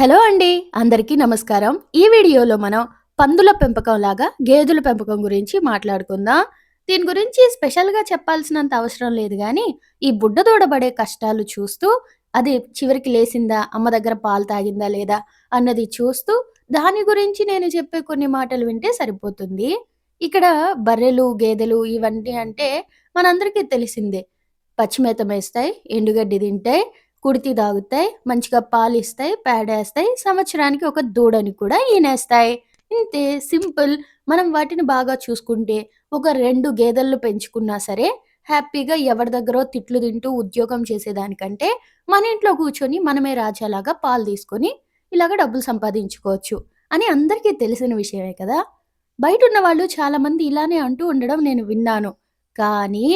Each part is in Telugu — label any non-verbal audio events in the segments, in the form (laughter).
హలో అండి అందరికీ నమస్కారం. ఈ వీడియోలో మనం పందుల పెంపకం లాగా గేదెల పెంపకం గురించి మాట్లాడుకుందాం. దీని గురించి స్పెషల్గా చెప్పాల్సినంత అవసరం లేదు కానీ ఈ బుడ్డ దూడబడే కష్టాలు చూస్తూ అది చివరికి లేసిందా అమ్మ దగ్గర పాలు తాగిందా లేదా అన్నది చూస్తూ దాని గురించి నేను చెప్పే కొన్ని మాటలు వింటే సరిపోతుంది. ఇక్కడ బర్రెలు గేదెలు ఇవన్నీ అంటే మనందరికీ తెలిసిందే. పచ్చిమేత మేస్తాయి ఎండుగడ్డి తింటాయి కుడితి తాగుతాయి మంచిగా పాలు ఇస్తాయి పేడేస్తాయి. సంవత్సరానికి ఒక దూడని కూడా ఈనేస్తాయి. ఇంతే సింపుల్. మనం వాటిని బాగా చూసుకుంటే ఒక రెండు గేదెలను పెంచుకున్నా సరే హ్యాపీగా ఎవరి దగ్గరో తిట్లు తింటూ ఉద్యోగం చేసేదానికంటే మన ఇంట్లో కూర్చొని మనమే రాజాలాగా పాలు తీసుకొని ఇలాగ డబ్బులు సంపాదించుకోవచ్చు అని అందరికీ తెలిసిన విషయమే కదా. బయట ఉన్న వాళ్ళు చాలామంది ఇలానే అంటూ ఉండడం నేను విన్నాను. కానీ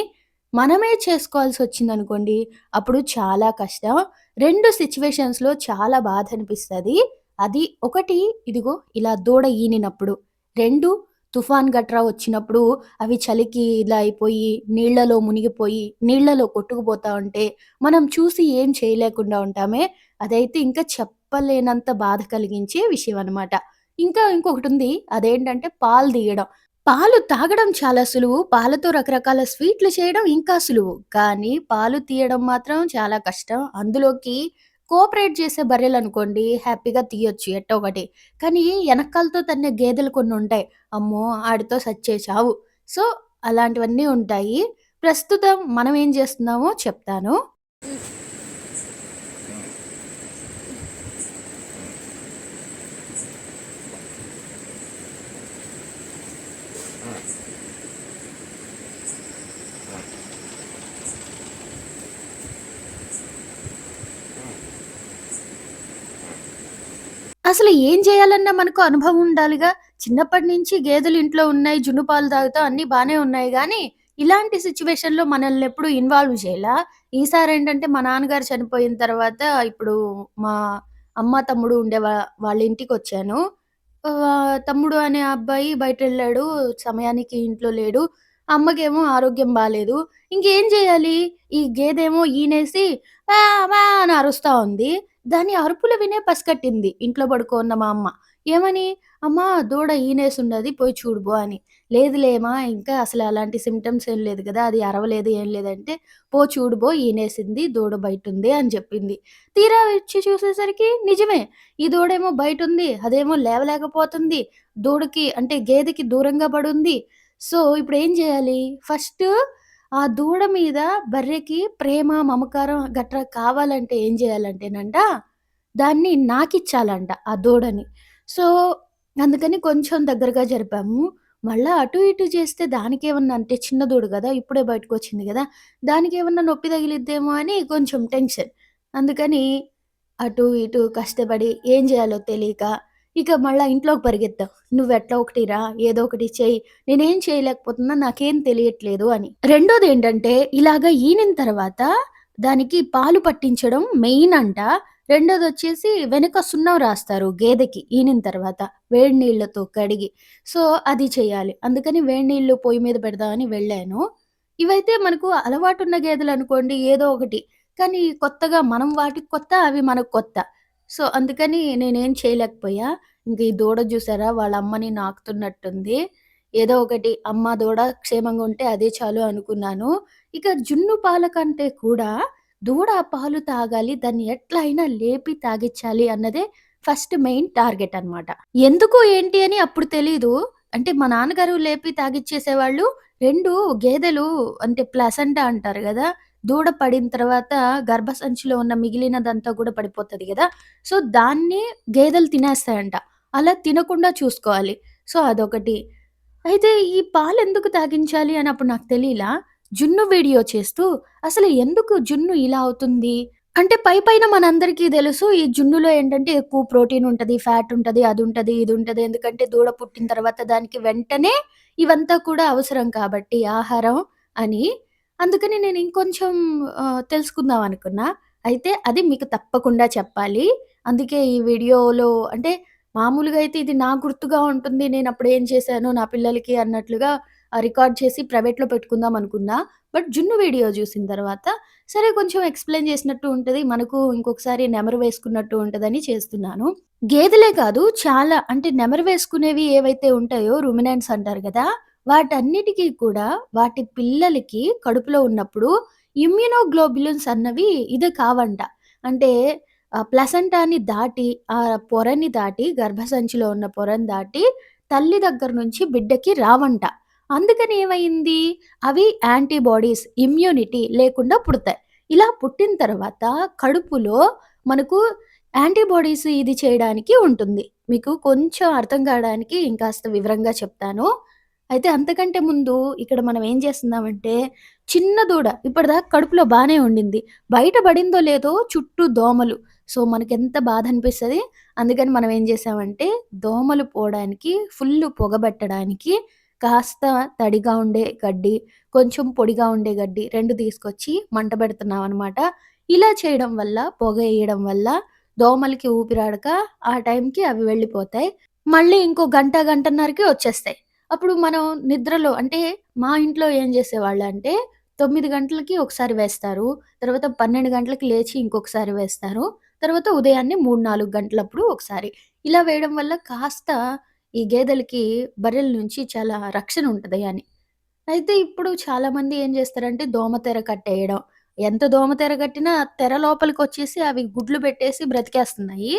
మనమే చేసుకోవాల్సి వచ్చిందనుకోండి అప్పుడు చాలా కష్టం. రెండు సిచ్యువేషన్స్లో చాలా బాధ అనిపిస్తుంది. అది ఒకటి ఇదిగో ఇలా దూడ ఈనినప్పుడు. రెండు తుఫాన్ గట్రా వచ్చినప్పుడు అవి చలికి ఇలా అయిపోయి నీళ్ళలో మునిగిపోయి నీళ్ళలో కొట్టుకుపోతా ఉంటే మనం చూసి ఏం చేయలేకుండా ఉంటామే. అదైతే ఇంకా చెప్పలేనంత బాధ కలిగించే విషయం అనమాట ఇంకా ఇంకొకటి ఉంది అదేంటంటే పాలు తీయడం. పాలు తాగడం చాలా సులువు. పాలతో రకరకాల స్వీట్లు చేయడం ఇంకా సులువు. కానీ పాలు తీయడం మాత్రం చాలా కష్టం. అందులోకి కోఆపరేట్ చేసే బర్రెలు అనుకోండి హ్యాపీగా తీయొచ్చు ఎట్టో ఒకటి. కానీ వెనకాలతో తన్నే గేదెలు కొన్ని ఉంటాయి. అమ్మో ఆడితో సచ్చే చావు. సో అలాంటివన్నీ ఉంటాయి. ప్రస్తుతం మనం ఏం చేస్తున్నామో చెప్తాను. అసలు ఏం చేయాలన్నా మనకు అనుభవం ఉండాలిగా. చిన్నప్పటి నుంచి గేదెలు ఇంట్లో ఉన్నాయి, జున్ను పాలు తాగుతాం అన్నీ బానే ఉన్నాయి గానీ, ఇలాంటి సిట్యుయేషన్‌లో మనల్ని ఎప్పుడు ఇన్వాల్వ్ చేయలా. ఈసారేంటంటే మా నాన్నగారు చనిపోయిన తర్వాత ఇప్పుడు మా అమ్మ, తమ్ముడు ఉండే వా వాళ్ళ ఇంటికొచ్చాను. ఆహ్, తమ్ముడు అనే అబ్బాయి బయటెళ్ళాడు. సమయానికి ఇంట్లో లేడు. అమ్మకేమో ఆరోగ్యం బాలేదు. ఇంకేం చేయాలి ఈ గేదేమో ఈనేసి "వా! వా!" అని అరుస్తా ఉంది. దాని అరుపులు వినే పసికట్టింది ఇంట్లో పడుకో ఉన్న మా అమ్మ. ఏమని? "అమ్మా దూడ ఈనేసున్నది పోయి చూడుబో అని. "లేదులేమా ఇంకా అసలు అలాంటి సిమ్టమ్స్ ఏం లేదు కదా అది అరవలేదు ఏం లేదంటే" "పో చూడుబో ఈనేసింది దూడ బయట ఉంది అని చెప్పింది. తీరా వచ్చి చూసేసరికి నిజమే. ఈ దూడేమో బయట ఉంది అదేమో లేవలేకపోతుంది. దూడకి అంటే గేదెకి దూరంగా పడుంది. సో, ఇప్పుడు ఏం చేయాలి ఫస్ట్ ఆ దూడ మీద బర్రెకి ప్రేమ, మమకారం గట్రా కావాలంటే ఏం చేయాలంటేనంట దాన్ని నాకిచ్చాలంట ఆ దూడని. సో, అందుకని కొంచెం దగ్గరగా జరిపాము. మళ్ళీ అటు ఇటు చేస్తే దానికి ఏమన్నా అంటే చిన్న దూడ కదా ఇప్పుడే బయటకొచ్చింది దానికి ఏమన్నా నొప్పి తగిలిద్దేమో అని కొంచెం టెన్షన్. అందుకని అటు ఇటు కష్టపడి ఏం చేయాలో తెలియక ఇక మళ్ళా ఇంట్లోకి పరిగెత్తావు "నువ్వెట్లా ఒకటి రా, ఏదో ఒకటి చెయ్యి. నేనేం చేయలేకపోతున్నా, నాకేం తెలియట్లేదు" అని. రెండోదేంటంటే ఇలాగ ఈనిన తర్వాత దానికి పాలు పట్టించడం మెయిన్ అంట. రెండోది వచ్చేసి వెనక సున్నం రాస్తారు గేదెకి ఈనిన తర్వాత వేడి నీళ్ళతో కడిగి. సో, అది చేయాలి అందుకని వేడి నీళ్ళు పొయ్యి మీద పెడదామని వెళ్ళాను. ఇవైతే మనకు అలవాటున్న గేదెలనుకోండి ఏదో ఒకటి. కానీ కొత్తగా మనం వాటికి కొత్త, అవి మనకు కొత్త. సో, అందుకని నేనేం చేయలేకపోయా. ఇంక ఈ దూడ జూసారా వాళ్ళ అమ్మని నాకుతున్నట్టుంది. ఏదో ఒకటి అమ్మ, దూడ క్షేమంగా ఉంటే అదే చాలు అనుకున్నాను. ఇక జున్ను పాల కంటే కూడా దూడ పాలు తాగాలి. దాన్ని ఎట్లా అయినా లేపి తాగిచ్చాలి అన్నదే ఫస్ట్ మెయిన్ టార్గెట్ అనమాట. ఎందుకు ఏంటి అని అప్పుడు తెలీదు. అంటే మా నాన్నగారు లేపి తాగిచ్చేసేవాళ్ళు. 2 గేదెలు అంటే ప్లసెంటా అంటారు గదా! దూడ పడిన తర్వాత గర్భసంచిలో ఉన్న మిగిలినదంతా కూడా పడిపోతుంది కదా సో, దాన్ని గేదెలు తినేస్తాయంట. అలా తినకుండా చూసుకోవాలి. సో, అదొకటి. అయితే ఈ పాలు ఎందుకు తాగించాలి అని అప్పుడు నాకు తెలియలా జున్ను వీడియో చేస్తూ అసలు ఎందుకు జున్ను ఇలా అవుతుంది? అంటే పైపైన మనందరికీ తెలుసు ఈ జున్నులో ఏంటంటే ఎక్కువ ప్రోటీన్ ఉంటుంది ఫ్యాట్ ఉంటుంది అది ఉంటుంది ఇది ఉంటుంది ఎందుకంటే దూడ పుట్టిన తర్వాత దానికి వెంటనే ఇవంతా కూడా అవసరం కాబట్టి ఆహారం అని. అందుకని నేను ఇంకొంచెం ఆహ్, తెలుసుకుందాం అనుకున్నా. అయితే అది మీకు తప్పకుండా చెప్పాలి. అందుకే ఈ వీడియోలో అంటే మామూలుగా అయితే ఇది నా గుర్తుగా ఉంటుంది. నేనప్పుడు ఏం చేశాను నా పిల్లలకి అన్నట్లుగా ఆహ్, రికార్డ్ చేసి ప్రైవేట్‌లో పెట్టుకుందాం అనుకున్నా. బట్ జున్ను వీడియో జూసిన తర్వాత సరే కొంచెం ఎక్స్‌ప్లెయిన్ చేసినట్టు ఉంటది. మనకు ఇంకొకసారి నెమరు వేసుకున్నట్టు ఉంటదని చేస్తున్నాను. గేదెలే కాదు చాలా అంటే నెమరు వేసుకునేవి ఏవైతే ఉంటాయో రుమినెంట్స్ అంటారు గదా! వాటన్నిటికి కూడా వాటి పిల్లలకి కడుపులో ఉన్నప్పుడు ఇమ్యునోగ్లోబులిన్స్ అన్నవి ఇది కావంట. అంటే ప్లసంటాని దాటి ఆ పొరని దాటి గర్భసంచిలో ఉన్న పొరని దాటి తల్లి దగ్గర నుంచి బిడ్డకి రావంట. అందుకని ఏమైంది? అవి యాంటీబాడీస్, ఇమ్యూనిటీ లేకుండా పుడతాయి. ఇలా పుట్టిన తర్వాత కడుపులో మనకు యాంటీబాడీస్ ఇది చేయడానికి ఉంటుంది. మీకు కొంచెం అర్థం కావడానికి ఇంకాస్త వివరంగా చెప్తాను. అయితే అంతకంటే ముందు ఇక్కడ మనం ఏం చేస్తున్నామంటే, చిన్న దూడ ఇప్పటిదాకా కడుపులో బాగానే ఉండింది. బయట పడిందో లేదో చుట్టూ దోమలు. సో, మనకు ఎంత బాధ అనిపిస్తుంది అందుకని మనం ఏం చేసామంటే, దోమలు పోవడానికి, ఫుల్లు పొగబెట్టడానికి కాస్త తడిగా ఉండే గడ్డి, కొంచెం పొడిగా ఉండే గడ్డి రెండు తీసుకొచ్చి మంట పెడుతున్నాం అనమాట ఇలా చేయడం వల్ల, పొగ వేయడం వల్ల దోమలకి ఊపిరాడక ఆ టైంకి అవి వెళ్ళిపోతాయి. మళ్ళీ ఇంకో గంట, గంటన్నరకి వచ్చేస్తాయి. అప్పుడు మనం నిద్రలో అంటే మా ఇంట్లో ఏం చేసేవాళ్ళంటే 9 గంటలకి ఒకసారి వేస్తారు. తర్వాత 12 గంటలకి లేచి ఇంకొకసారి వేస్తారు. తర్వాత ఉదయాన్నే 3, 4 గంటలప్పుడు ఒకసారి. ఇలా వేయడం వల్ల కాస్త ఈ గేదెలకి బర్రెల నుంచి చాలా రక్షణ ఉంటది అని. అయితే ఇప్పుడు చాలామంది ఏం చేస్తారంటే దోమతెర కట్టేయడం. ఎంత దోమతెర కట్టినా తెర లోపలికొచ్చేసి అవి గుడ్లు పెట్టేసి బ్రతికేస్తున్నాయి.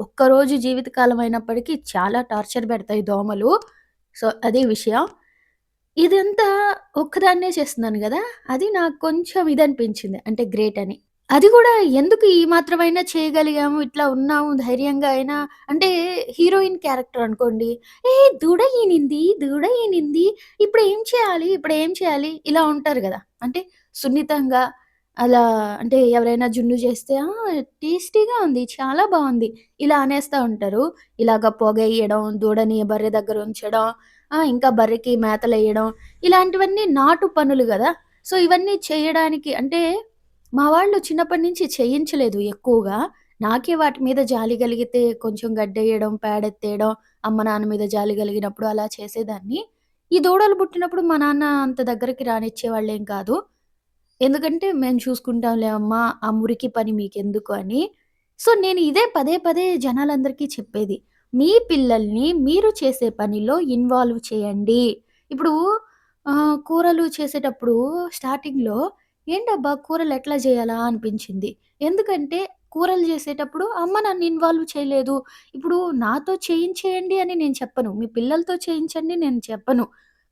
ఒక్కరోజు జీవితకాలం అయినప్పటికీ చాలా టార్చర్ పెడతాయి దోమలు. సో, అదే విషయం. ఇదంతా ఒక్కదాన్నే చేస్తున్నాను కదా అది నాకు కొంచెం ఇది అనిపించింది అంటే గ్రేట్ అని. అది కూడా ఎందుకు ఈ మాత్రమైనా చేయగలిగాము, ఇట్లా ఉన్నాము ధైర్యంగా అయినా అంటే హీరోయిన్ క్యారెక్టర్ అనుకోండి. "ఏ దూడ ఈనింది, దూడ ఈనింది. ఇప్పుడు ఏం చేయాలి, ఇప్పుడు ఏం చేయాలి?" ఇలా ఉంటారు కదా అంటే సున్నితంగా అలా అంటే ఎవరైనా జున్ను చేస్తే, "ఆ! టేస్టీగా ఉంది. చాలా బావుంది." ఇలా అనేస్తా ఉంటారు. ఇలాగ పొగెయ్యడం, దూడని బర్రె దగ్గర ఉంచడం, ఆ! ఇంకా బర్రెకి మేతలెయ్యడం ఇలాంటివన్నీ నాటు పనులు గదా! సో, ఇవన్నీ చేయడానికి అంటే మా వాళ్ళు చిన్నప్పటి నుంచి చేయించలేదు ఎక్కువగా. నాకే వాటి మీద జాలి కలిగితే కొంచెం గడ్డెయ్యడం, పేడెత్తేయడం, అమ్మ, నాన్న మీద జాలి కలిగినప్పుడు అలా చేసేదాన్ని. ఈ దూడలు పుట్టినప్పుడు మా నాన్న అంత దగ్గరికి రానిచ్చేవాళ్ళేం కాదు. ఎందుకంటే, "మేము చూసుకుంటాంలే అమ్మా, ఆ మురికి పని మీకెందుకు" అని. సో, నేను ఇదే పదే పదే జనాలందరికీ చెప్పేది. మీ పిల్లల్ని మీరు చేసే పనిలో ఇన్వాల్వ్ చేయండి. ఇప్పుడు ఆహ్, కూరలు చేసేటప్పుడు స్టార్టింగ్‌లో ఏంటబ్బా! కూరలు ఎట్లా చేయాలా అనిపించింది. ఎందుకంటే, కూరలు చేసేటప్పుడు అమ్మ నన్ను ఇన్వాల్వ్ చేయలేదు. ఇప్పుడు నాతో చేయించేయండి అని నేను చెప్పను. మీ పిల్లలతో చేయించండి నేను చెప్పను.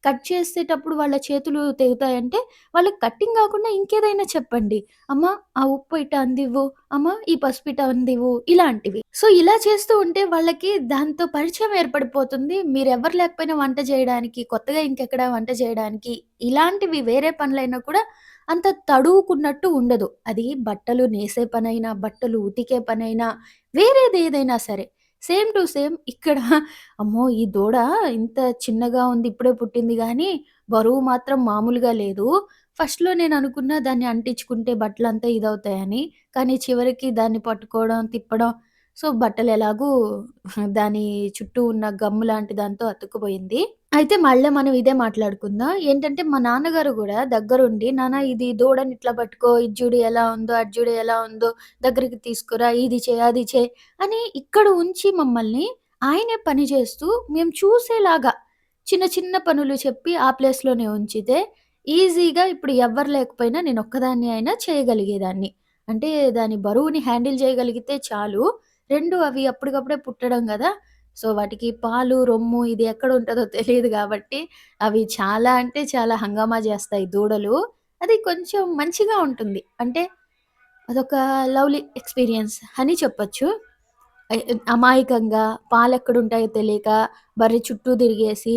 కట్ చేసేటప్పుడు వాళ్ళ చేతులు తెగుతాయంటే, వాళ్ళకి కటింగ్ కాకుండా ఇంకేదైనా చెప్పండి. అమ్మ ఆ ఉప్పు ఇట్ట అందివ్వు, అమ్మ ఈ పసుపు ఇట అందివ్వు ఇలాంటివి. సో, ఇలా చేస్తూ ఉంటే వాళ్ళకి దాంతో పరిచయం ఏర్పడిపోతుంది. మీరు ఎవరు లేకపోయినా వంట చేయడానికి కొత్తగా ఇంకెక్కడ వంట చేయడానికి ఇలాంటివి వేరే పనులైనా కూడా అంత తడువుకున్నట్టు ఉండదు. అది బట్టలు నేసే పనైనా, బట్టలు ఉతికే పనైనా, వేరేది ఏదైనా సరే. సేమ్ టు సేమ్ ఇక్కడ అమ్మో! ఈ దూడ ఇంత చిన్నగా ఉంది. ఇప్పుడే పుట్టింది కానీ బరువు మాత్రం మామూలుగా లేదు. ఫస్ట్‌లో నేను అనుకున్న దాన్ని అంటించుకుంటే బట్టలంతా ఇదవుతాయని. కానీ చివరికి దాన్ని పట్టుకోవడం, తిప్పడం సో, బట్టలు ఎలాగూ దాని చుట్టూ ఉన్న గమ్ము లాంటి దాంతో అతుక్కుపోయింది. అయితే మళ్ళీ మనం ఇదే మాట్లాడుకుందాం. ఏంటంటే మా నాన్నగారు కూడా దగ్గరుండి, "నాన్న ఇది దూడని ఇట్లా పట్టుకో, ఇది ఎలా ఉందో, అది ఎలా ఉందో, దగ్గరికి తీసుకురా, ఇది చెయి, అది చే అని ఇక్కడ ఉంచి మమ్మల్ని ఆయనే పని చేస్తూ మేము చూసేలాగా చిన్న చిన్న పనులు చెప్పి ఆ ప్లేస్‌లోనే ఉంచితే ఈజీగా ఇప్పుడు ఎవ్వరు లేకపోయినా నేను ఒక్కదాన్ని అయినా చేయగలిగేదాన్ని. అంటే దాని బరువుని హ్యాండిల్ చేయగలిగితే చాలు. రెండు అవి అప్పటికప్పుడే పుట్టడం కదా సో, వాటికి పాలు, రొమ్ము ఇది ఎక్కడ ఉంటుందో తెలియదు కాబట్టి అవి చాలా అంటే చాలా హంగామా చేస్తాయి దూడలు. అది కొంచెం మంచిగా ఉంటుంది. అంటే అదొక లవ్లీ ఎక్స్‌పీరియన్స్ అని చెప్పొచ్చు. ఎ అమాయకంగా పాలెక్కడుంటాయో తెలియక బర్రె చుట్టూ తిరిగేసి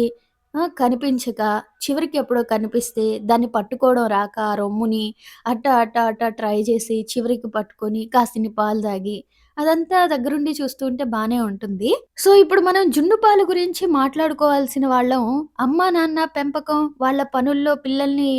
కనిపించక చివరికి ఎప్పుడో కనిపిస్తే దాన్ని పట్టుకోవడం రాక ఆ రొమ్ముని అట్ట, అట్ట, అట్ట ట్రై చేసి చివరికి పట్టుకొని కాసిన్ని పాలు తాగి అదంతా దగ్గరుండి చూస్తూ ఉంటే బానే ఉంటుంది. సో, ఇప్పుడు మనం జున్ను పాలు గురించి మాట్లాడుకోవాల్సిన వాళ్ళం అమ్మా, నాన్న పెంపకం వాళ్ళ పనుల్లో పిల్లల్ని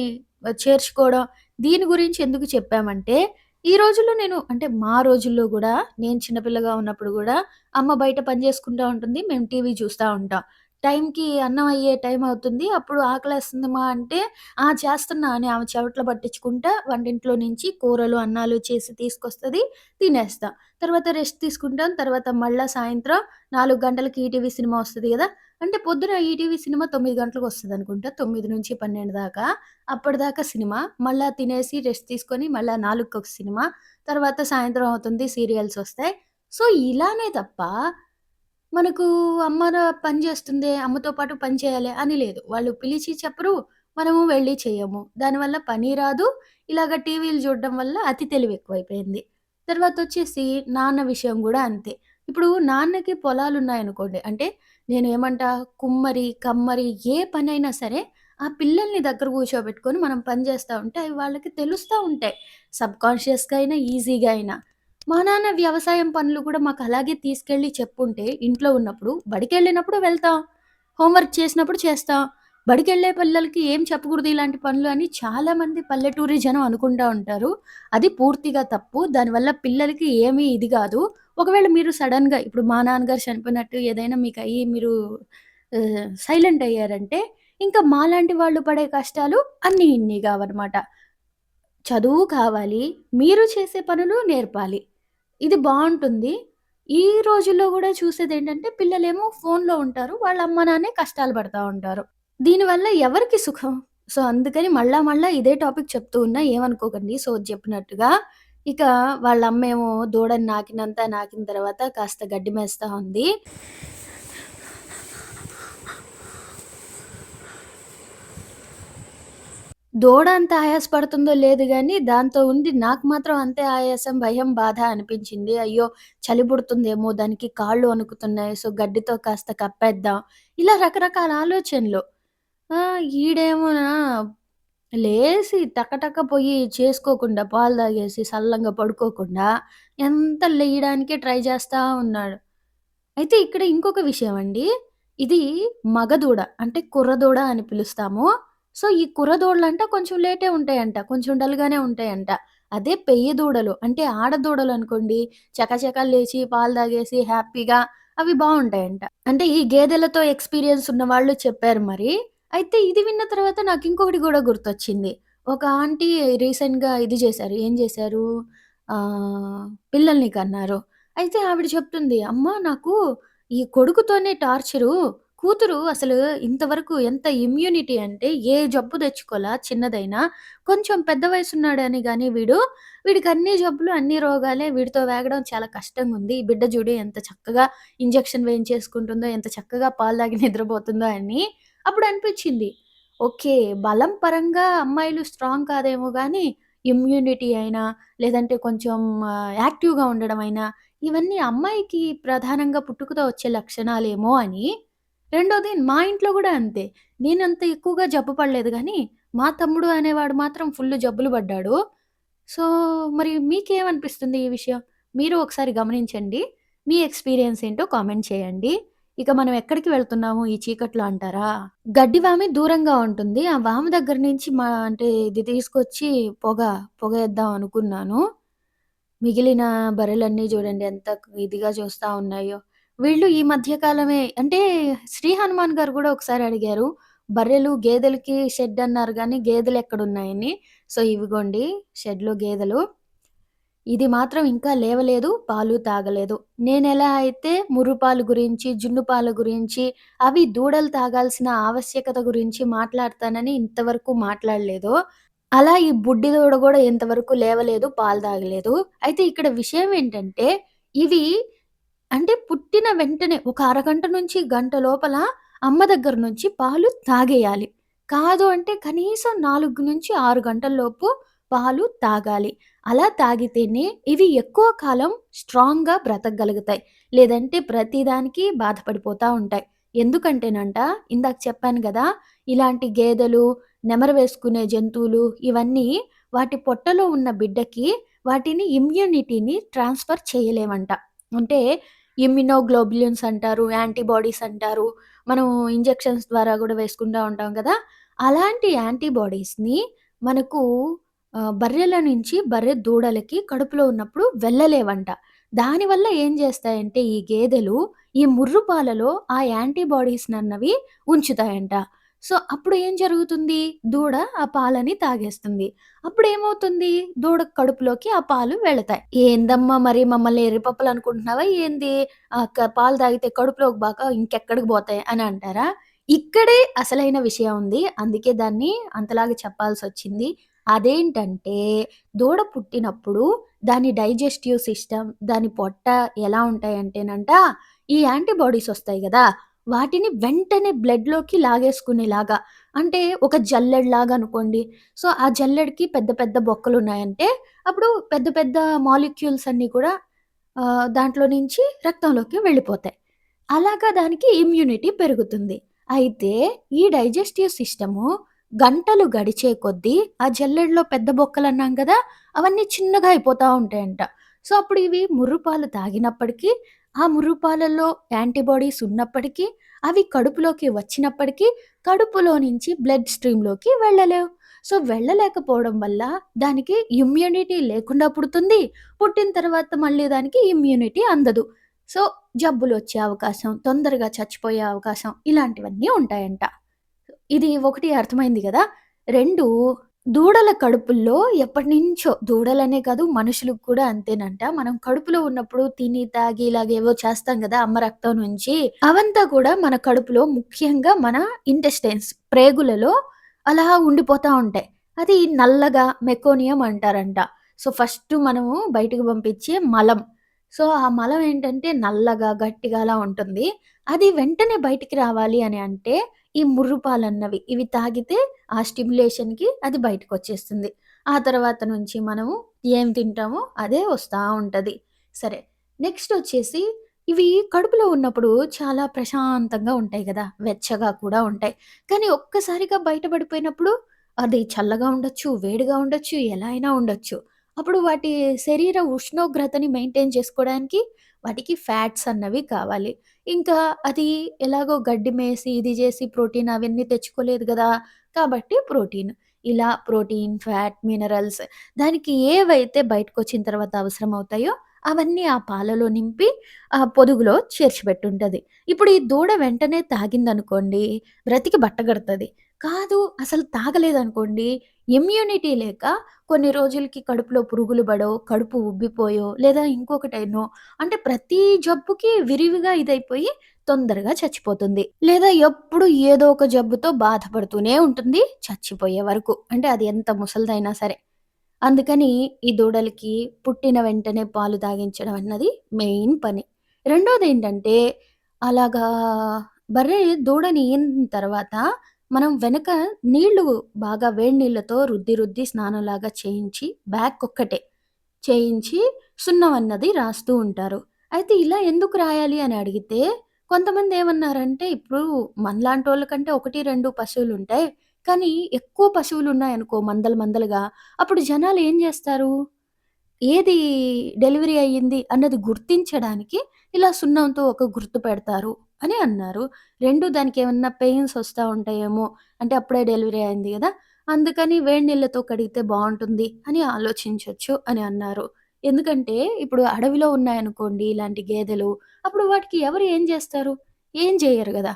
చేర్చుకోవడం దీని గురించి ఎందుకు చెప్పామంటే ఈ రోజుల్లో నేను అంటే మా రోజుల్లో కూడా నేను చిన్న పిల్లగా ఉన్నప్పుడు కూడా అమ్మ బయట పని జేసుకుంటా ఉంటుంది. మేము టీవీ చూస్తా ఉంటాం. టైంకి అన్నం అయ్యే టైం అవుతుంది. అప్పుడు ఆకలేస్తుందమ్మా అంటే, "ఆ! చేస్తున్నా" అని ఆమె చెవట్లు పట్టించుకుంటా వంటింట్లో నుంచి కూరలు, అన్నాలు చేసి తీసుకొస్తుంది తినేస్తాం తర్వాత రెస్ట్ తీసుకుంటాం. తర్వాత మళ్ళీ సాయంత్రం నాలుగు గంటలకి ఈటీవీ సినిమా వస్తుంది కదా అంటే పొద్దున ఈటీవీ సినిమా తొమ్మిది గంటలకు వస్తుంది అనుకుంటా తొమ్మిది నుంచి పన్నెండు దాకా. అప్పటిదాకా సినిమా. మళ్ళీ తినేసి రెస్ట్ తీసుకొని మళ్ళీ నాలుగుకి ఒక సినిమా. తర్వాత సాయంత్రం అవుతుంది సీరియల్స్ వస్తాయి సో, ఇలానే తప్ప మనకు అమ్మ ర పని చేస్తుంది అమ్మతో పాటు పని చేయాలి అని లేదు. వాళ్ళు పిలిచి చెప్పరు. మనము వెళ్ళి చేయము దానివల్ల పని రాదు. ఇలాగ టీవీలు చూడడం వల్ల అతి తెలివెక్కువైపోయింది. తర్వాతొచ్చేసి నాన్న విషయం గూడా అంతే. ఇప్పుడు నాన్నకి పొలాలున్నాయనుకోండి. అంటే నేనేమంటా కుమ్మరి, కమ్మరి ఏ పనైనా సరే ఆ పిల్లల్ని దగ్గర కూర్చోబెట్టుకొని మనం పని చేస్తా ఉంటే అవి వాళ్ళకి తెలుస్తా ఉంటాయి. సబ్‌కాన్షియస్‌గా అయినా, ఈజీగా అయినా. మా నాన్న వ్యవసాయం పనులు కూడా మాకు అలాగే తీసుకెళ్ళి చెప్పుంటే ఇంట్లో ఉన్నప్పుడు, బడికెళ్ళినప్పుడు వెళ్తాం. హోంవర్క్ చేసినప్పుడు చేస్తాం. బడికెళ్ళే పిల్లలకి ఏం చెప్పకూడదు ఇలాంటి పనులు అని చాలామంది పల్లెటూరి జనం అనుకుంటా ఉంటారు. అది పూర్తిగా తప్పు. దానివల్ల పిల్లలకి ఏమీ ఇది కాదు ఒకవేళ మీరు సడన్గా ఇప్పుడు మా నాన్నగారు చనిపోయినట్టు ఏదైనా మీకు అయ్యి మీరు సైలెంట్ అయ్యారంటే, ఇంకా మాలాంటి వాళ్ళు పడే కష్టాలు అన్నీ ఇన్ని గావనమాట. చదువు కావాలి. మీరు చేసే పనులు నేర్పాలి. ఇది బావుంటుంది. ఈ రోజుల్లో గూడా చూసేదేంటంటే పిల్లలేమో ఫోన్‌లో ఉంటారు. వాళ్ళ అమ్మ, నాన్నే కష్టాలు పడతా ఉంటారు. దీనివల్ల ఎవరికి సుఖం? సో, అందుకని మళ్ళా మళ్ళా ఇదే టాపిక్ చెప్తూ ఉన్నా ఏమనుకోకండి సోది చెప్పినట్టుగా. ఇక వాళ్ళ అమ్మేమో దూడని నాకినంత నాకిన తర్వాత కాస్త గడ్డి మేస్తా ఉంది. దూడ అంత ఆయాసపడుతుందో లేదు కానీ దాంతో ఉండి నాకు మాత్రం అంతే ఆయాసం, భయం, బాధ అనిపించింది. అయ్యో! చలి పుడుతుందేమో, దానికి కాళ్ళు వణుకుతున్నాయి. సో, గడ్డితో కాస్త కప్పేద్దాం. ఇలా రకరకాల ఆలోచనలు. ఆ! ఈడేమోనా లేసి టకటక పోయి చేసుకోకుండా, పాలు తాగేసి సల్లంగా పడుకోకుండా, ఎంత లేయడానికే ట్రై చేస్తా ఉన్నాడు. అయితే ఇక్కడ ఇంకొక విషయం అండి. ఇది మగ దూడ. అంటే కుర్రదూడ అని పిలుస్తాము. సో, ఈ కుర్రదూడలంట కొంచెం లేటే ఉంటాయంట. కొంచెం డల్‌గానే ఉంటాయంట. అదే పెయ్య దూడలు అంటే ఆడదూడలనుకోండి చకచకా లేచి పాలు తాగేసి హ్యాపీగా అవి బాగుంటాయంట అంటే ఈ గేదెలతో ఎక్స్‌పీరియన్స్ ఉన్న వాళ్ళు చెప్పారు మరి. అయితే ఇది విన్న తర్వాత నాకు ఇంకొకటి కూడా గుర్తొచ్చింది. ఒక ఆంటీ రీసెంట్‌గా ఇది చేశారు ఏం చేశారు పిల్లల్ని కన్నారు. అయితే ఆవిడ చెప్తుంది, అమ్మ నాకు ఈ కొడుకుతోనే టార్చరు. కూతురు అసలు ఇంతవరకు ఎంత ఇమ్యూనిటీ అంటే ఏ జబ్బు తెచ్చుకోలా చిన్నదైనా. కొంచెం పెద్ద వయసు ఉన్నాడని కానీ వీడు, వీడికి అన్ని జబ్బులు, అన్ని రోగాలే. వీడితో వేగడం చాలా కష్టంగుంది. ఈ బిడ్డ చూడు ఎంత చక్కగా ఇంజెక్షన్ వేయించేసుకుంటుందో, ఎంత చక్కగా పాలు తాగి నిద్రపోతుందో" అని అప్పుడు అనిపించింది ఓకే. బలం పరంగా అమ్మాయిలు స్ట్రాంగ్ కాదేమో కానీ ఇమ్యూనిటీ అయినా, లేదంటే కొంచెం యాక్టివ్‌గా ఉండడం అయినా, ఇవన్నీ అమ్మాయికి ప్రధానంగా పుట్టుకతో వచ్చే లక్షణాలేమో అని. రెండోది మా ఇంట్లో గూడా అంతే. నేనంత ఎక్కువగా జబ్బు పడలేదు గానీ, మా తమ్ముడు అనేవాడు మాత్రం ఫుల్లు జబ్బులు పడ్డాడు. సో, మరి మీకేమనిపిస్తుంది ఈ విషయం? మీరు ఒకసారి గమనించండి. మీ ఎక్స్‌పీరియన్స్ ఏంటో కామెంట్ చేయండి. ఇక మనం ఎక్కడికి వెళ్తున్నాము ఈ చీకట్లో అంటారా? గడ్డివామి దూరంగా ఉంటుంది. ఆ వామ దగ్గర నుంచి మా అంటే ఇది తీసుకొచ్చి పొగ, పొగేద్దాం అనుకున్నాను. మిగిలిన బర్రెలన్నీ చూడండి ఎంత ఇదిగా చూస్తా ఉన్నాయో. వీళ్ళు ఈ మధ్య కాలమే అంటే శ్రీ హనుమాన్ గారు గూడా ఒకసారి అడిగారు. బర్రెలు, గేదెలకి షెడ్ అన్నారు గానీ గేదెలెక్కడున్నాయని. సో, ఇవిగోండి షెడ్‌లో గేదెలు. ఇది మాత్రం ఇంకా లేవలేదు. పాలు తాగలేదు. నేనెలా అయితే ముర్రుపాలు గురించి, జున్ను పాల గురించి, అవి దూడలు తాగాల్సిన ఆవశ్యకత గురించి మాట్లాడతానని ఇంతవరకు మాట్లాడలేదో, అలా ఈ బుడ్డి దూడ గూడా ఇంతవరకు లేవలేదు. పాలు తాగలేదు. అయితే ఇక్కడ విషయం ఏంటంటే, ఇవి అంటే పుట్టిన వెంటనే ఒక అరగంట నుంచి గంట లోపల అమ్మ దగ్గర నుంచి పాలు తాగేయాలి. కాదు అంటే కనీసం 4-6 గంటల్లోపు పాలు తాగాలి. అలా తాగితేనే ఇవి ఎక్కువ కాలం స్ట్రాంగ్‌గా బ్రతకగలుగుతాయి. లేదంటే ప్రతిదానికి బాధపడిపోతా ఉంటాయి. ఎందుకంటేనంట ఇందాక చెప్పాను గదా! ఇలాంటి గేదెలు, నెమరు వేసుకునే జంతువులు ఇవన్నీ వాటి పొట్టలో ఉన్న బిడ్డకి వాటిని ఇమ్యూనిటీని ట్రాన్స్‌ఫర్ చేయలేవంట. అంటే ఇమ్యునోగ్లోబులిన్స్ అంటారు, యాంటీబాడీస్ అంటారు. మనం ఇంజెక్షన్స్ ద్వారా కూడా వేసుకుంటా ఉంటాం కదా అలాంటి యాంటీబాడీస్‌ని మనకు బర్రెల నుంచి బర్రె దూడలకి కడుపులో ఉన్నప్పుడు వెళ్ళలేవంట. దానివల్ల ఏం చేస్తాయంటే ఈ గేదెలు ఈ ముర్రు పాలలో ఆ యాంటీబాడీస్‌నన్నవి ఉంచుతాయంట. సో, అప్పుడు ఏం జరుగుతుంది? దూడ ఆ పాలని తాగేస్తుంది. అప్పుడు ఏమవుతుంది దూడ కడుపులోకి ఆ పాలు వెళతాయి. "ఏందమ్మా మరి మమ్మల్ని ఎర్రిపప్పలు అనుకుంటున్నావా ఏంది? ఆ క పాలు తాగితే కడుపులోకి బాగా ఇంకెక్కడికి పోతాయి" అని అంటారా? ఇక్కడే అసలైన విషయం ఉంది. అందుకే దాన్ని అంతలాగా చెప్పాల్సి వచ్చింది అదేంటంటే దూడ పుట్టినప్పుడు దాని డైజెస్టివ్ సిస్టమ్, దాని పొట్ట ఎలా ఉంటాయంటేనంట, ఈ యాంటీబాడీస్ వస్తాయి కదా వాటిని వెంటనే బ్లడ్‌లోకి లాగేసుకునేలాగా అంటే ఒక జల్లెడ్లాగా అనుకోండి. సో, ఆ జల్లెడ్కి పెద్ద పెద్ద బొక్కలు ఉన్నాయంటే అప్పుడు పెద్ద పెద్ద మాలిక్యూల్స్ అన్నీ కూడా దాంట్లో నుంచి రక్తంలోకి వెళ్ళిపోతాయి. అలాగా దానికి ఇమ్యూనిటీ పెరుగుతుంది. అయితే ఈ డైజెస్టివ్ సిస్టము గంటలు గడిచే కొద్దీ ఆ జల్లెడలో పెద్ద బొక్కలు అన్నాం కదా అవన్నీ చిన్నగా అయిపోతూ ఉంటాయంట. సో, అప్పుడు ఇవి ముర్రుపాలు తాగినప్పటికీ, ఆ మురుపాలలో యాంటీబాడీస్ ఉన్నప్పటికీ, అవి కడుపులోకి వచ్చినప్పటికీ, కడుపులో నుంచి బ్లడ్ స్ట్రీమ్‌లోకి వెళ్ళలేవు. సో, వెళ్ళలేకపోవడం వల్ల దానికి ఇమ్యూనిటీ లేకుండా పుడుతుంది. పుట్టిన తర్వాత మళ్ళీ దానికి ఇమ్యూనిటీ అందదు. సో, జబ్బులు వచ్చే అవకాశం, తొందరగా చచ్చిపోయే అవకాశం ఇలాంటివన్నీ ఉంటాయంట. ఇది ఒకటి అర్థమైంది కదా రెండు దూడల కడుపుల్లో ఎప్పటినుంచో దూడలనే కాదు మనుషులకు కూడా అంతేనంట. మనం కడుపులో ఉన్నప్పుడు తిని, తాగి ఇలాగేవో చేస్తాం కదా అమ్మ రక్తం నుంచి. అవంతా కూడా మన కడుపులో ముఖ్యంగా మన ఇంటెస్టైన్స్ ప్రేగులలో అలా ఉండిపోతా ఉంటాయి. అది నల్లగా మెకోనియం అంటారంట. సో, ఫస్ట్ మనము బయటకు పంపించే మలం. సో, ఆ మలం ఏంటంటే నల్లగా, గట్టిగా అలా ఉంటుంది. అది వెంటనే బయటికి రావాలి అని అంటే ఈ ముర్రుపాలన్నవి ఇవి తాగితే ఆ స్టిమ్యులేషన్‌కి అది బయటకొచ్చేస్తుంది. ఆ తర్వాత నుంచి మనము ఏం తింటామో అదే వస్తూ ఉంటుంది సరే. నెక్స్ట్ వచ్చేసి ఇవి కడుపులో ఉన్నప్పుడు చాలా ప్రశాంతంగా ఉంటాయి కదా వెచ్చగా కూడా ఉంటాయి. కానీ ఒక్కసారిగా బయటపడిపోయినప్పుడు అది చల్లగా ఉండొచ్చు, వేడిగా ఉండొచ్చు, ఎలా అయినా ఉండొచ్చు. అప్పుడు వాటి శరీర ఉష్ణోగ్రతని మెయింటైన్ చేసుకోవడానికి వాటికి ఫ్యాట్స్ అన్నవి కావాలి. ఇంకా అది ఎలాగో గడ్డి మేసి, ఇది జేసి ప్రోటీన్ అవన్నీ తెచ్చుకోలేదు గదా! కాబట్టి ప్రోటీన్. ఇలా ప్రోటీన్, ఫ్యాట్, మినరల్స్ దానికి ఏవైతే బయటకొచ్చిన తర్వాత అవసరమవుతాయో అవన్నీ ఆ పాలలో నింపి ఆ పొదుగులో చేర్చిపెట్టుంటది. ఇప్పుడు ఈ దూడ వెంటనే తాగిందనుకోండి బ్రతికి బట్టగడతది. కాదు అసలు తాగలేదనుకోండి ఇమ్యూనిటీ లేక కొన్ని రోజులకి కడుపులో పురుగులు పడో, కడుపు ఉబ్బిపోయో లేదా ఇంకొకటైనో అంటే ప్రతి జబ్బుకి విరివిగా ఇదైపోయి తొందరగా చచ్చిపోతుంది. లేదా ఎప్పుడు ఏదో ఒక జబ్బుతో బాధపడుతూనే ఉంటుంది చచ్చిపోయే వరకు. అంటే అది ఎంత ముసలిదైనా సరే. అందుకని ఈ దూడలకి పుట్టిన వెంటనే పాలు తాగించడం అన్నది మెయిన్ పని. రెండోదేంటంటే అలాగా బర్రె దూడని తర్వాత మనం వెనక నీళ్ళు బాగా వేడి నీళ్ళతో రుద్ది రుద్ది స్నానంలాగా చేయించి బ్యాక్ ఒక్కటే చేయించి సున్నం అన్నది రాస్తూ ఉంటారు. అయితే ఇలా ఎందుకు రాయాలి అని అడిగితే కొంతమంది ఏమన్నారంటే ఇప్పుడు మందలాంటి వాళ్ళకంటే ఒకటి రెండు పశువులు ఉంటాయి. కానీ ఎక్కువ పశువులు ఉన్నాయనుకో మందలు మందలుగా అప్పుడు జనాలు ఏం చేస్తారు? ఏది డెలివరీ అయ్యింది అన్నది గుర్తించడానికి ఇలా సున్నంతో ఒక గుర్తు పెడతారు. అని అన్నారు. రెండు దానికి ఏమన్నా పెయిన్స్ వస్తూ ఉంటాయేమో! అంటే అప్పుడే డెలివరీ అయింది కదా అందుకని వేడి నీళ్ళతో కడిగితే బాగుంటుంది అని ఆలోచించవచ్చు అని అన్నారు. ఎందుకంటే ఇప్పుడు అడవిలో ఉన్నాయనుకోండి ఇలాంటి గేదెలు, అప్పుడు వాటికి ఎవరు ఏం చేస్తారు ఏం చేయరు కదా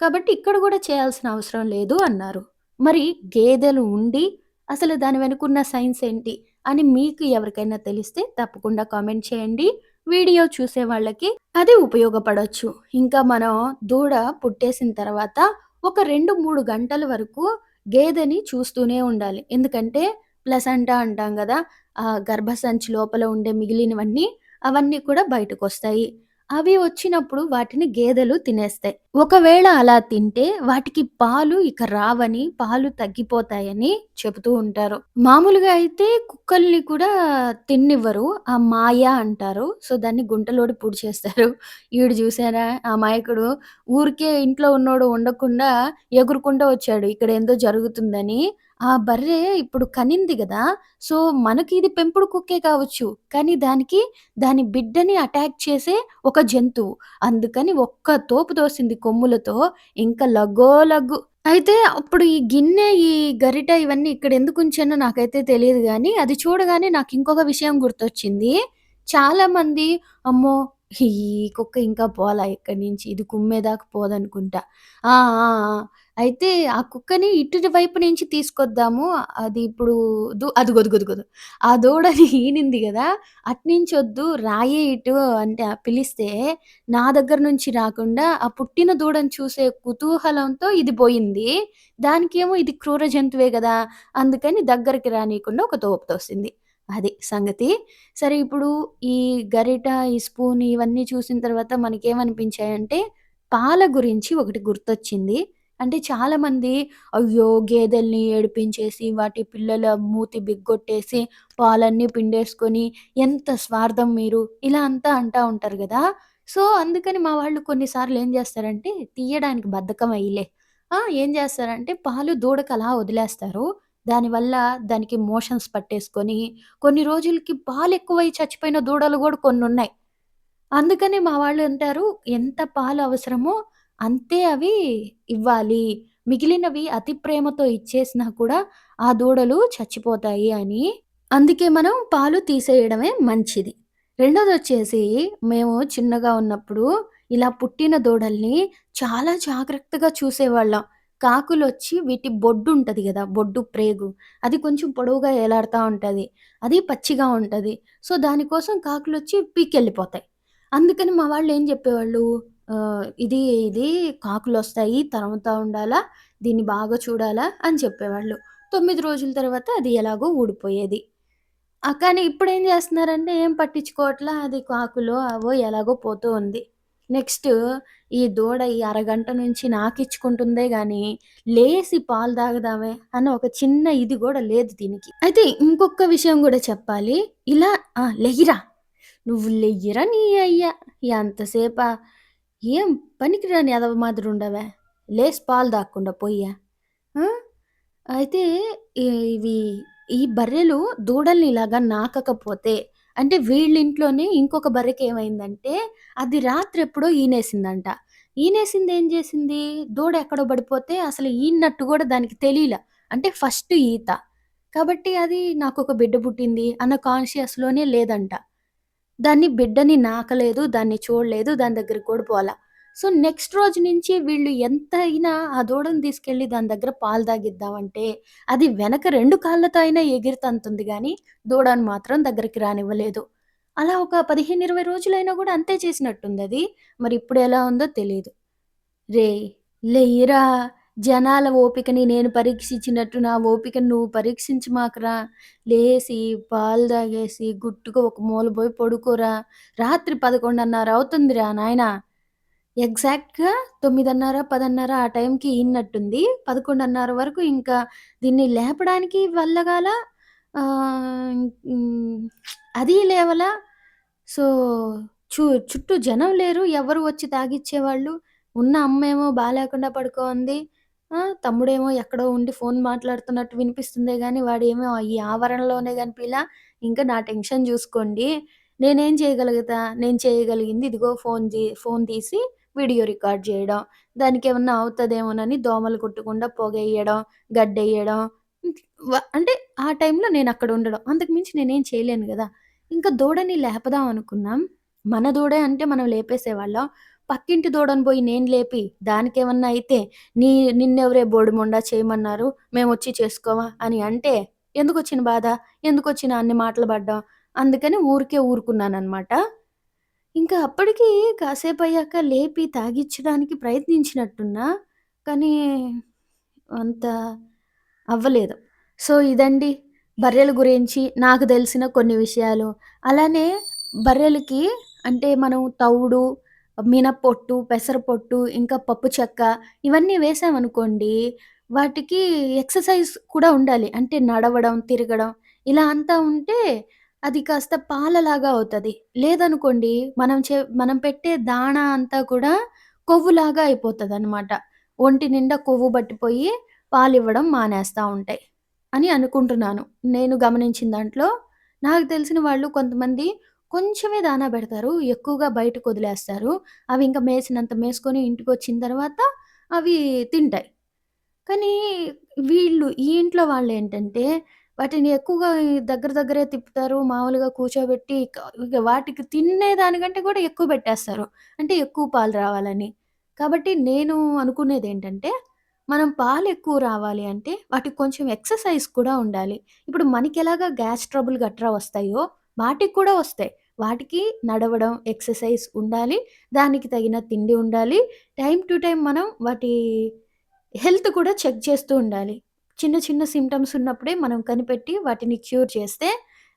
కాబట్టి ఇక్కడ కూడా చేయాల్సిన అవసరం లేదు అన్నారు. మరి గేదెలు ఉండి అసలు దాని వెనుకున్న సైన్స్ ఏంటి అని మీకు ఎవరికైనా తెలిస్తే తప్పకుండా కామెంట్ చేయండి. వీడియో చూసే వాళ్ళకి అది ఉపయోగపడవచ్చు ఇంకా మనం దూడ పుట్టేసిన తర్వాత ఒక 2, 3 గంటల వరకు గేదెని చూస్తూనే ఉండాలి. ఎందుకంటే ప్లసెంటా అంటాం కదా ఆ గర్భసంచి లోపల ఉండే మిగిలినవన్నీ అవన్నీ కూడా బయటకొస్తాయి. అవి వచ్చినప్పుడు వాటిని గేదెలు తినేస్తాయి. ఒకవేళ అలా తింటే వాటికి పాలు ఇక రావని, పాలు తగ్గిపోతాయని చెబుతూ ఉంటారు. మామూలుగా అయితే కుక్కల్ని కూడా తిన్నివ్వరు ఆ మాయ అంటారు. సో, దాన్ని గుంటలోడి పూడ్చేస్తారు. ఈడు ఆ మాయకుడు ఊరికే ఇంట్లో ఉన్నోడు ఉండకుండా ఎగురుకుంటా వచ్చాడు. ఇక్కడ ఏందో జరుగుతుందని. ఆ బర్రె ఇప్పుడు కనింది గదా! సో, మనకి ఇది పెంపుడు కుక్కే కావచ్చు. కానీ దానికి దాని బిడ్డని అటాక్ చేసే ఒక జంతువు. అందుకని ఒక్క తోపు తోసింది కొమ్ములతో. ఇంకా లగ్గో లగ్గు. అయితే అప్పుడు ఈ గిన్నె, ఈ గరిట ఇవన్నీ ఇక్కడెందుకుంచానో నాకైతే తెలీదు గానీ, అది చూడగానే నాకింకొక విషయం గుర్తొచ్చింది. చాలామంది అమ్మో! ఈ కుక్క ఇంకా పోలా ఇక్కడి నుంచి. ఇది కుమ్మేదాకా పోదనుకుంటా. ఆ! ఆ! ఆ! అయితే ఆ కుక్కని ఇటు వైపు నుంచి తీసుకొద్దాము. అది ఇప్పుడు దు అదిగో అదిగో అదిగో ఆ దూడని (laughs) ఈనింది గదా! అటునుంచొద్దు రాయే ఇటు అంటే పిలిస్తే నా దగ్గర నుంచి రాకుండా ఆ పుట్టిన దూడని చూసే కుతూహలంతో ఇది బోయింది. దానికేమో ఇది క్రూర జంతువే గదా! అందుకని దగ్గరికి రానీయకుండా ఒక తోపు తోసింది. అది సంగతి. సరే ఇప్పుడు ఈ గరిట, ఈ స్పూన్ ఇవన్నీ చూసిన తర్వాత మనకేమనిపించాయంటే, పాల గురించి ఒకటి గుర్తొచ్చింది. అంటే చాలామంది అయ్యో! గేదెల్ని ఏడిపించేసి, వాటి పిల్లల మూతి బిగ్గొట్టేసి, పాలన్నీ పిండేసుకొని, ఎంత స్వార్థం మీరు, ఇలా అంతా అంటా ఉంటారు గదా! సో, అందుకని మా వాళ్ళు కొన్ని సార్లు ఏం చేస్తారంటే తీయడానికి బద్ధకం ఆ! ఏం చేస్తారంటే పాలు దూడకలా వదిలేస్తారు. దానివల్ల దానికి మోషన్స్ పట్టేసుకొని, కొన్ని రోజులకి పాలెక్కువై చచ్చిపోయిన దూడలు గూడా కొన్నున్నాయి. అందుకని మా వాళ్ళు అంటారు, ఎంత పాలు అవసరమో అంతే అవి ఇవ్వాలి. మిగిలినవి అతి ప్రేమతో ఇచ్చేసినా కూడా ఆ దూడలు చచ్చిపోతాయి అని. అందుకే మనం పాలు తీసేయడమే మంచిది. రెండోదొచ్చేసి మేము చిన్నగా ఉన్నప్పుడు ఇలా పుట్టిన దూడల్ని చాలా జాగ్రత్తగా చూసేవాళ్ళం. కాకులొచ్చి వీటి బొడ్డుంటది గదా! బొడ్డు ప్రేగు. అది కొంచెం పొడవుగా ఏలాడుతా ఉంటది. అది పచ్చిగా ఉంటది. సో, దానికోసం కాకులొచ్చి పీకెళ్ళిపోతాయి అందుకని మా వాళ్ళేం జెప్పేవాళ్ళు ఆహ్, ఇది ఇది కాకులొస్తాయి తరుముతా ఉండాలా, దీన్ని బాగా చూడాలా అని చెప్పేవాళ్ళు. 9 రోజుల తర్వాత అది ఎలాగో ఊడిపోయేది. ఆ! కానీ ఇప్పుడేం జేస్తున్నారంటే ఏం పట్టించుకోవట్లా. అది కాకులో అవో ఎలాగో పోతూ ఉంది. నెక్స్ట్ ఈ దూడ ఈ అరగంట నుంచి నాకిచ్చుకుంటుందే గానీ, లేసి పాలు తాగుదామే అన్న ఒక చిన్న ఇది గూడా లేదు దీనికి. అయితే ఇంకొక విషయం గూడా చెప్పాలి. ఇలా ఆ! నువ్వు లెయ్యిరా నీ అయ్య! ఎంతసేపా? ఏం పనికిరాని మాదిరి ఉండవే లేస్ పాలు తాగకుండా పోయ్యా అయితే ఇవి ఈ బర్రెలు దూడల్ని ఇలాగా నాకకపోతే అంటే వీళ్ళింట్లోనే ఇంకొక బర్రెకి ఏమైందంటే అది రాత్రెప్పుడో ఈనేసిందంట. ఈనేసింది ఏం చేసింది దూడ ఎక్కడో పడిపోతే అసలు ఈనట్టు కూడా దానికి తెలియల అంటే ఫస్ట్ ఈత. కాబట్టి అది నాకు ఒక బిడ్డ పుట్టింది అన్న కాన్షియస్‌లోనే లేదంట. దాన్ని బిడ్డని నాకలేదు, దాన్ని చూడలేదు, దాని దగ్గరికి కూడా పోలా. సో, నెక్స్ట్ రోజు నుంచి వీళ్ళు ఎంతైనా ఆ దూడను తీసుకెళ్ళి దాని దగ్గర పాలు తాగిద్దామంటే, అది వెనక రెండు కాళ్ళతో అయినా ఎగిరితంతుంది కానీ దూడను మాత్రం దగ్గరికి రానివ్వలేదు. అలా ఒక 15, 20 రోజులైనా కూడా అంతే చేసినట్టుంది అది మరి ఇప్పుడు ఎలా ఉందో తెలియదు రే లెయ్యిరా! జనాల ఓపికని నేను పరీక్షించినట్టు నా ఓపికను నువ్వు పరీక్షించమాకురా! లేసి పాలు తాగేసి గుట్టుగా ఒక మూల పోయి పడుకోరా! రాత్రి 11:30 అవుతుందిరా నాయనా! ఎగ్జాక్ట్‌గా 9:30, 10:30 ఆ టైంకి ఈనినట్టుంది. 11:30 వరకు ఇంకా దీన్ని లేపడానికి వల్లగాల ఆహ్, హ్మ్. అది లేవలా. సో, చు చుట్టూ జనం లేరు. ఎవరు వచ్చి తాగిచ్చేవాళ్ళు. ఉన్న అమ్మేమో బాలేకుండా పడుకోనుంది. ఆ! తమ్ముడేమో ఎక్కడో ఉండి ఫోన్ మాట్లాడుతున్నట్టు వినిపిస్తుందే గానీ, వాడేమో ఈ ఆవరణలోనే కనిపియలా. ఇంకా నా టెన్షన్ జూసుకోండి. నేనేం చేయగలుగుతా? నేను చేయగలిగింది ఇదిగో ఫోన్ జీ ఫోన్ తీసి వీడియో రికార్డ్ జేయడం. దానికేమన్నా అవుతదేమోనని దోమలు కుట్టకుండా పొగెయ్యడం, గడ్డెయ్యడం. హ్మ్. వ అంటే ఆ టైంలో నేనక్కడ ఉండడం. అంతకు మించి నేనేం చేయలేను గదా! ఇంకా దూడని లేపదాం అనుకున్నాం. మన దూడే అంటే మనం లేపేసేవాళ్ళం. పక్కింటి దూడను పోయి నేను లేపి దానికేమన్నా అయితే, నీ నిన్నెవరే బోడిమొండా చేయమన్నారు? మేము వచ్చి చేసుకోమా? అని అంటే ఎందుకు వచ్చిన బాధ? ఎందుకు వచ్చిన అన్ని మాటలు పడ్డాం అందుకని ఊరికే ఊరుకున్నానమాట ఇంకా అప్పటికి కాసేపయ్యాక లేపి తాగించడానికి ప్రయత్నించినట్టున్నా. కానీ అంత అవ్వలేదు. సో, ఇదండి బర్రెల గురించి నాకు తెలిసిన కొన్ని విషయాలు. అలానే బర్రెలకి అంటే మనం తవుడు, మినపొట్టు, పెసరపొట్టు, ఇంకా పప్పు చెక్క ఇవన్నీ వేసామనుకోండి, వాటికి ఎక్సర్‌సైజ్ కూడా ఉండాలి. అంటే నడవడం, తిరగడం ఇలా అంతా ఉంటే అది కాస్త పాలలాగా అవుతది. లేదనుకోండి మనం చే మనం పెట్టే దాణా అంతా కూడా కొవ్వులాగా అయిపోతదనమాట. ఒంటి నిండా కొవ్వు పట్టిపోయి పాలివ్వడం మానేస్తా ఉంటాయి అని అనుకుంటున్నాను. నేను గమనించిన దాంట్లో నాకు తెలిసిన వాళ్ళు కొంతమంది కొంచెమే దానా పెడతారు. ఎక్కువగా బయటకొదిలేస్తారు. అవి ఇంకా మేసినంత మేసుకొని ఇంటికి వచ్చిన తర్వాత అవి తింటాయి. కానీ వీళ్ళు ఈ ఇంట్లో వాళ్ళు ఏంటంటే వాటిని ఎక్కువగా దగ్గర దగ్గరే తిప్పుతారు. మామూలుగా కూర్చోబెట్టి ఇక ఇక వాటికి తినేదానికంటే కూడా ఎక్కువ పెట్టేస్తారు. అంటే ఎక్కువ పాలు రావాలని. కాబట్టి నేను అనుకునేది ఏంటంటే మనం పాలు ఎక్కువ రావాలి అంటే వాటికి కొంచెం ఎక్సర్‌సైజ్ కూడా ఉండాలి. ఇప్పుడు మనకి ఎలాగా గ్యాస్ ట్రబుల్ గట్రా వస్తాయో వాటికి కూడా వస్తాయి. వాటికి నడవడం, ఎక్సర్‌సైజ్ ఉండాలి. దానికి తగిన తిండి ఉండాలి. టైం టు టైం మనం వాటి హెల్త్ కూడా చెక్ చేస్తూ ఉండాలి. చిన్న చిన్న సిమ్టమ్స్ ఉన్నప్పుడే మనం కనిపెట్టి వాటిని క్యూర్ చేస్తే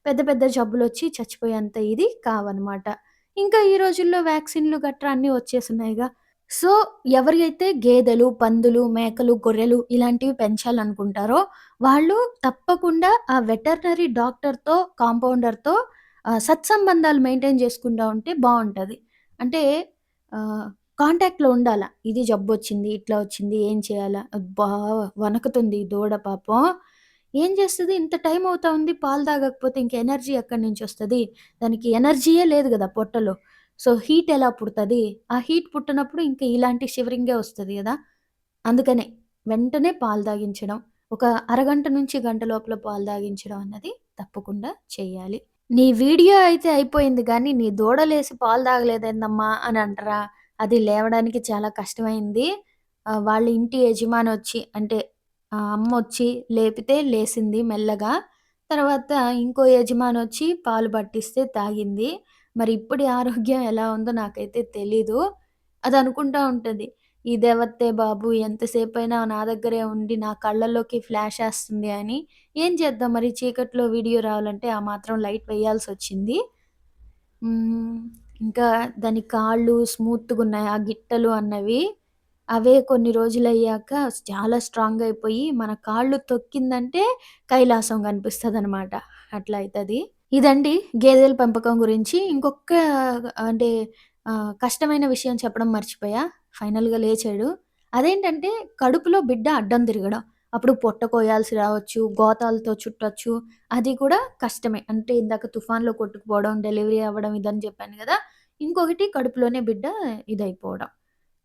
పెద్ద పెద్ద జబ్బులు వచ్చి చచ్చిపోయేంత ఇది కావనమాట. ఇంకా ఈ రోజుల్లో వ్యాక్సిన్‌లు గట్రా అన్నీ వచ్చేసున్నాయిగా. సో, ఎవరైతే గేదెలు, పందులు, మేకలు, గొర్రెలు ఇలాంటివి పెంచాలనుకుంటారో వాళ్ళు తప్పకుండా ఆ వెటర్నరీ డాక్టర్‌తో, కాంపౌండర్‌తో సత్సంబంధాలు మెయింటైన్ చేసుకుంటా ఉంటే బాగుంటుంది అంటే కాంటాక్ట్‌లో ఉండాల. ఇది జబ్బు వచ్చింది ఇట్లా వచ్చింది, ఏం చేయాలా? అబ్బా! వణకుతుంది దూడ పాపం. ఏం చేస్తుంది ఇంత టైం అవుతా ఉంది పాలు తాగకపోతే ఇంక ఎనర్జీ ఎక్కడి వస్తుంది దానికి ఎనర్జీయే లేదు కదా పొట్టలో. సో, హీట్ ఎలా పుడుతుంది ఆ హీట్ పుట్టినప్పుడు ఇంకా ఇలాంటి షివరింగే వస్తుంది కదా అందుకనే వెంటనే పాలు తాగించడం. ఒక అరగంట నుంచి గంట లోపల పాలు తాగించడం అన్నది తప్పకుండా చేయాలి. నీ వీడియో అయితే అయిపోయింది గానీ, నీ దూడలేసి పాలు తాగలేదేందమ్మా అని అంటరా? అది లేవడానికి చాలా కష్టమైంది. ఆహ్, వాళ్ళ ఇంటి యజమానొచ్చి అంటే ఆహ్, అమ్మొచ్చి లేపితే లేసింది మెల్లగా. తర్వాత ఇంకో యజమానొచ్చి పాలు పట్టిస్తే తాగింది. మరి ఇప్పుడు ఆరోగ్యం ఎలా ఉందో నాకైతే తెలీదు. అనుకుంటా ఉంటది. ఇదెవత్తే బాబు ఎంతసేపైనా నా దగ్గరే ఉండి నా కళ్ళల్లోకి ఫ్లాషేస్తుంది అని. ఏం చేద్దాం మరి చీకట్లో వీడియో రావాలంటే ఆ మాత్రం లైట్ వేయాల్సి వచ్చింది ఇంకా దాని కాళ్ళు స్మూత్గా ఉన్నాయి ఆ గిట్టలు అన్నవి. అవే కొన్ని రోజులు అయ్యాక చాలా స్ట్రాంగ్ అయిపోయి మన కాళ్ళు తొక్కిందంటే కైలాసం కనిపిస్తదనమాట. అట్లా అవుతుంది ఇదండి గేదెల పెంపకం గురించి. ఇంకొక అంటే కష్టమైన విషయం చెప్పడం మర్చిపోయా. ఫైనల్‌గా లేచాడు. అదేంటంటే కడుపులో బిడ్డ అడ్డం తిరగడం. అప్పుడు పొట్ట కోయాల్సి రావచ్చు, గోతాలతో చుట్టొచ్చు. అది కూడా కష్టమే. అంటే ఇందాక తుఫాన్‌లో కొట్టుకుపోవడం, డెలివరీ అవ్వడం ఇదని చెప్పాను కదా ఇంకొకటి కడుపులోనే బిడ్డ ఇదైపోవడం.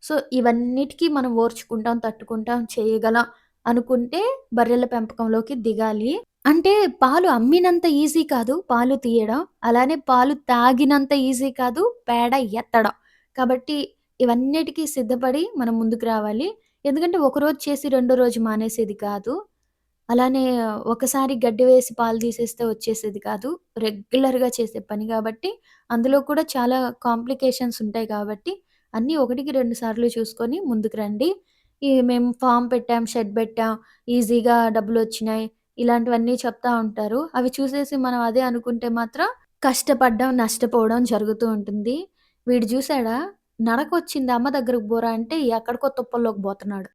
సో, ఇవన్నిటికి మనం ఓర్చుకుంటాం, తట్టుకుంటాం, చేయగలం అనుకుంటే బర్రెల పెంపకంలోకి దిగాలి. అంటే పాలు అమ్మినంత ఈజీ కాదు పాలు తీయడం. అలానే పాలు తాగినంత ఈజీ కాదు పేడ ఎత్తడం. కాబట్టి ఇవన్నిటికి సిద్ధపడి మనం ముందుకు రావాలి. ఎందుకంటే ఒకరోజు చేసి రెండో రోజు మానేసేది కాదు. అలానే ఒకసారి గడ్డి వేసి పాలు తీసేస్తే వచ్చేసేది కాదు. రెగ్యులర్‌గా చేసే పని కాబట్టి అందులో కూడా చాలా కాంప్లికేషన్స్ ఉంటాయి కాబట్టి, అన్నీ ఒకటికి రెండు సార్లు చూసుకొని ముందుకు రండి. ఈ మేము ఫామ్ పెట్టాం, షెడ్ పెట్టాం, ఈజీగా డబ్బులు వచ్చినాయి ఇలాంటివన్నీ చెప్తా ఉంటారు. అవి చూసేసి మనం అదే అనుకుంటే మాత్రం కష్టపడ్డం, నష్టపోవడం జరుగుతూ ఉంటుంది. వీడు చూసాడా నడకొచ్చింది అమ్మ దగ్గరకు పోరా అంటే ఎక్కడికో తుప్పల్లోకి పోతున్నాడు.